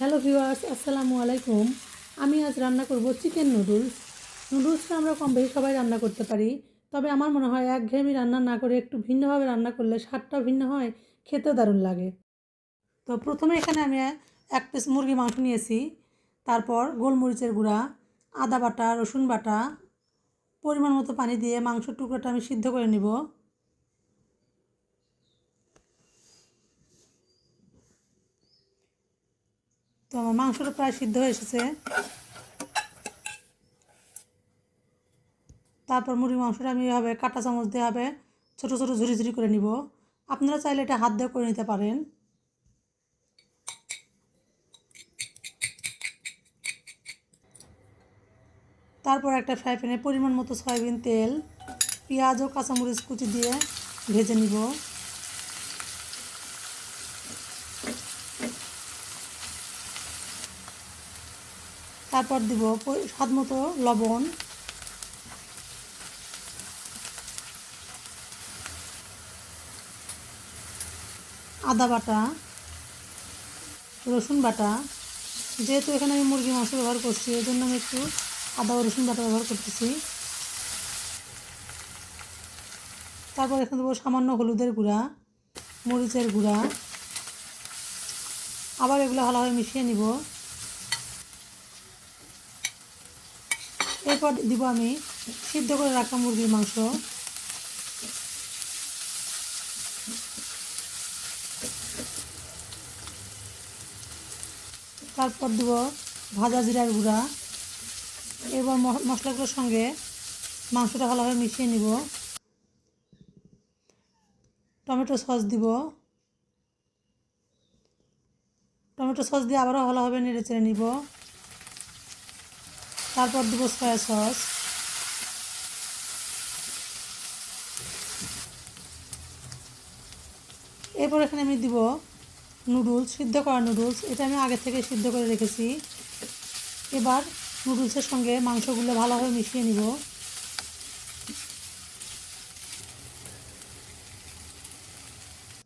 Hello viewers, আসসালামু আলাইকুম। আমি আজ রান্না করব চিকেন নুডলস। নুডলসটা আমরা কম বেশি সবাই রান্না করতে পারি, তবে আমার মনে হয় একঘেয়েমি রান্না না করে একটু ভিন্নভাবে রান্না করলে স্বাদটাও ভিন্ন হয়, খেতেও দারুণ লাগে। তো প্রথমে এখানে আমি এক পিস মুরগি মাংস নিয়েছি, তারপর গোলমরিচের গুঁড়া, আদা বাটা, রসুন বাটা, পরিমাণ মতো পানি দিয়ে মাংসের টুকরোটা আমি সিদ্ধ করে নিব। তো আমার মাংসটা প্রায় সিদ্ধ হয়ে এসেছে। তারপর মুরগির মাংসটা আমি এভাবে কাঁটা চামচ দিয়ে হবে ছোটো ছোটো ঝুরি ঝুরি করে নিব। আপনারা চাইলে এটা হাত দিয়ে করে নিতে পারেন। তারপর একটা ফ্রাই প্যানে পরিমাণ মতো সয়াবিন তেল, পেঁয়াজ ও কাঁচামরিচ কুচি দিয়ে ভেজে নিব। তারপর দিব স্বাদ মতো লবণ। আদা বাটা, রসুন বাটা। যেহেতু এখানে আমি মুরগি মাংস ব্যবহার করছি এই জন্য আমি একটু আদা ও রসুন বাটা ব্যবহার করতেছি। তারপর এখানে দেবো সামান্য হলুদের গুঁড়া, মরিচের গুঁড়া। আবার এগুলো ভালোভাবে মিশিয়ে নিব। এরপর দিব আমি সিদ্ধ করে রাখা মুরগির মাংস। তারপর দেব ভাজা জিরার গুঁড়া। এবার মশলাগুলোর সঙ্গে মাংসটা ভালোভাবে মিশিয়ে নিব। টমেটো সস দিব। টমেটো সস দিয়ে আবারও ভালোভাবে নেড়ে চেড়ে নিব। তারপর দেবো সয়া সস এরপর এখানে আমি দিব নুডলস সিদ্ধ করা নুডলস এটা আমি আগে থেকে সিদ্ধ করে রেখেছি। এবার নুডলসের সঙ্গে মাংসগুলো ভালোভাবে মিশিয়ে নিব।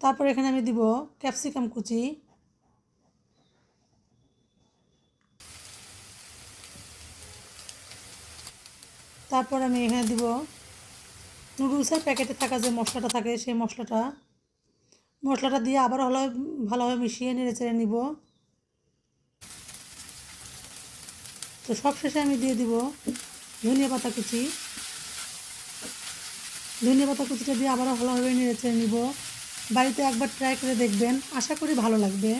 তারপর এখানে আমি দিব ক্যাপসিকাম কুচি। তারপর আমি এখানে দিব নুডলসের প্যাকেটে থাকা যে মশলাটা থাকে, সেই মশলাটা। মশলাটা দিয়ে আবার ভালো ভালোভাবে মিশিয়ে নেড়ে চেড়ে নিব। তো সব শেষে আমি দিয়ে দিব ধনিয়া পাতা কুচি। ধনিয়া পাতা কুচিটা দিয়ে আবারও ভালোভাবে নেড়ে চেড়ে নিব। বাড়িতে একবার ট্রাই করে দেখবেন, আশা করি ভালো লাগবে।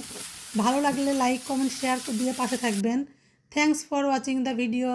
ভালো লাগলে লাইক, কমেন্ট, শেয়ার দিয়ে পাশে থাকবেন। Thanks for watching the video